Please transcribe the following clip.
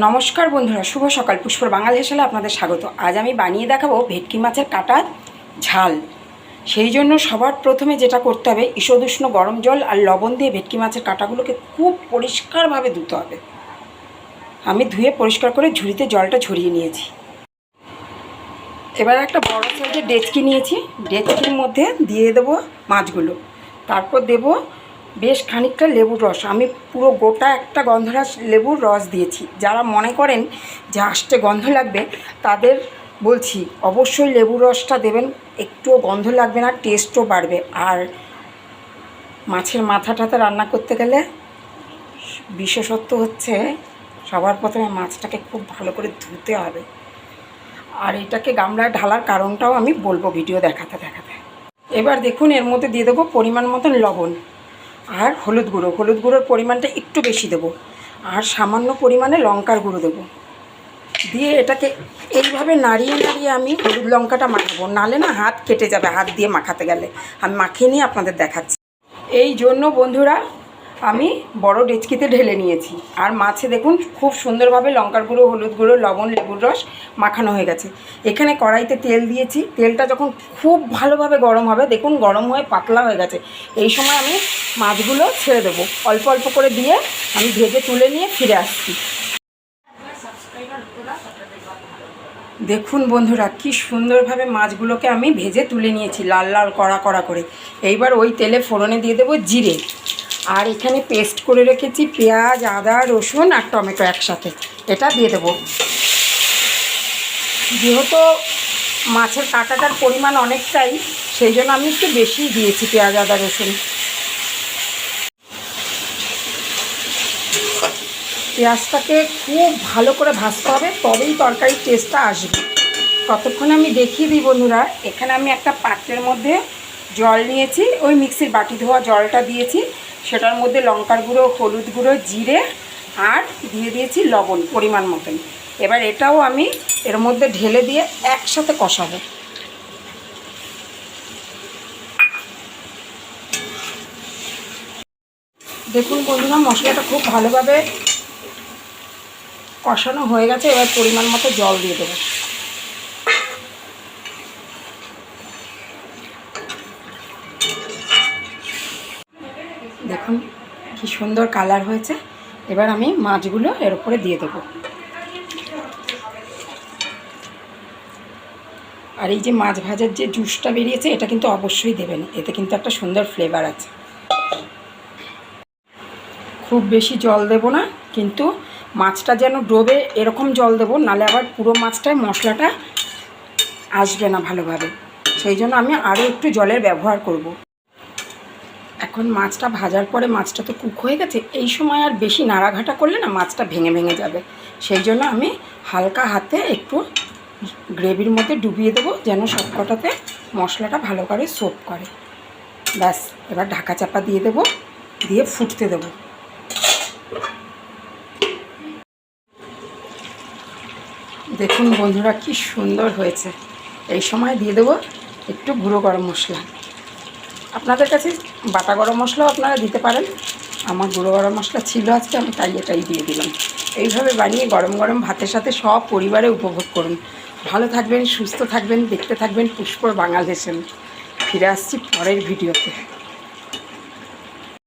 নমস্কার বন্ধুরা, শুভ সকাল। পুষ্পর বাঙালি হেসেলে আপনাদের স্বাগত। আজ আমি বানিয়ে দেখাবো ভেটকি মাছের কাটা ঝাল। সেই জন্য সবার প্রথমে যেটা করতে হবে ঈষদুষ্ণ গরম জল আর লবণ দিয়ে ভেটকি মাছের কাটাগুলোকে খুব পরিষ্কারভাবে ধুতে হবে। আমি ধুয়ে পরিষ্কার করে ঝুড়িতে জলটা ঝরিয়ে নিয়েছি। এবার একটা বড় সাইজের ডেচকি নিয়েছি। ডেচকির মধ্যে দিয়ে দেবো মাছগুলো। তারপর দেব বেশ খানিকটা লেবুর রস। আমি পুরো গোটা একটা গন্ধরাস লেবুর রস দিয়েছি। যারা মনে করেন যে আসতে গন্ধ লাগবে, তাদের বলছি, অবশ্যই লেবুর রসটা দেবেন, একটুও গন্ধ লাগবে না, টেস্টও বাড়বে। আর মাছের মাথা টাথা রান্না করতে গেলে বিশেষত্ব হচ্ছে, সবার প্রথমে মাছটাকে খুব ভালো করে ধুতে হবে। আর এটাকে গামলায় ঢালার কারণটাও আমি বলব ভিডিও দেখাতে দেখাতে। এবার দেখুন, এর মধ্যে দিয়ে দেবো পরিমাণ মতন লবণ। আর হলুদ গুঁড়ো। হলুদ গুঁড়োর পরিমাণটা একটু বেশি দেবো। আর সামান্য পরিমাণে লঙ্কার গুঁড়ো দেবো। দিয়ে এটাকে এইভাবে নাড়িয়ে নাড়িয়ে আমি হলুদ লঙ্কাটা মাখাবো। নালে না হাত কেটে যাবে, হাত দিয়ে মাখাতে গেলে। আমি মাখিয়ে নিয়ে আপনাদের দেখাচ্ছি। এই জন্য বন্ধুরা আমি বড় ডেচকিতে ঢেলে নিয়েছি। আর মাছে দেখুন, খুব সুন্দরভাবে লঙ্কার গুঁড়ো, হলুদ গুঁড়ো, লবণ, লেবুর রস মাখানো হয়ে গেছে। এখানে কড়াইতে তেল দিয়েছি। তেলটা যখন খুব ভালোভাবে গরম হবে, দেখুন গরম হয়ে পাতলা হয়ে গেছে। এই সময় আমি মাছগুলো ছেড়ে দেবো। অল্প অল্প করে দিয়ে আমি ভেজে তুলে নিয়ে ফিরে আসছি। দেখুন বন্ধুরা, কি সুন্দরভাবে মাছগুলোকে আমি ভেজে তুলে নিয়েছি, লাল লাল কড়া কড়া করে। এইবার ওই তেলে ফোড়নে দিয়ে দেবো জিরে। আর এখানে পেস্ট করে রেখেছি পেঁয়াজ, আদা, রসুন আর টমেটো একসাথে। এটা দিয়ে দেবো। যেহেতু মাছের কাঁটাটার পরিমাণ অনেকটাই, সেই জন্য আমি একটু বেশিই দিয়েছি পেঁয়াজ, আদা, রসুন। পেঁয়াজটাকে খুব ভালো করে ভাজতে হবে, তবেই তরকারির টেস্টটা আসবে। ততক্ষণ আমি দেখিয়ে দিই বন্ধুরা, এখানে আমি একটা পাত্রের মধ্যে জল নিয়েছি, ওই মিক্সির বাটি ধোয়া জলটা দিয়েছি। সেটার মধ্যে লঙ্কার গুঁড়ো, হলুদ গুঁড়ো, জিরে আর দিয়ে দিয়েছি লবণ পরিমাণ মতন এবার এটাও আমি এর মধ্যে ঢেলে দিয়ে একসাথে কষাবো। দেখুন বন্ধুরা, মশলাটা খুব ভালোভাবে কষানো হয়ে গেছে, এবার পরিমাণ মতো জল দিয়ে দেবো। দেখুন, কি সুন্দর কালার হয়েছে। এবার আমি মাছগুলো এর উপরে দিয়ে দেবো। আর এই যে মাছ ভাজার যে জুসটা বেরিয়েছে, এটা কিন্তু অবশ্যই দেবেন। এতে কিন্তু একটা সুন্দর ফ্লেভার আছে। খুব বেশি জল দেব না, কিন্তু মাছটা যেন ডোবে এরকম জল দেবো, নালে আবার পুরো মাছটায় মশলাটা আসবে না ভালোভাবে। সেই জন্য আমি আরও একটু জলের ব্যবহার করব। এখন মাছটা ভাজার পরে মাছটা তো কুক হয়ে গেছে, এই সময় আর বেশি নাড়াঘাটা করলে না মাছটা ভেঙে ভেঙে যাবে। সেই জন্য আমি হালকা হাতে একটু গ্রেভির মধ্যে ডুবিয়ে দেবো যেন সবকটাতে মশলাটা ভালো করে সোপ করে। ব্যাস, এবার ঢাকা চাপা দিয়ে দেবো, দিয়ে ফুটতে দেবো। দেখুন বন্ধুরা কি সুন্দর হয়েছে। এই সময় দিয়ে দেবো একটু গুঁড়ো গরম মশলা। আপনাদের কাছে বাটা গরম মশলাও আপনারা দিতে পারেন। আমার গুঁড়ো গরম মশলা ছিল আজকে, আমি তাই এটাই দিয়ে দিলাম। এইভাবে বানিয়ে গরম গরম ভাতের সাথে সব পরিবারে উপভোগ করুন। ভালো থাকবেন, সুস্থ থাকবেন, দেখতে থাকবেন পুষ্পর বাঙাল ফিরে আসছি পরের ভিডিওতে।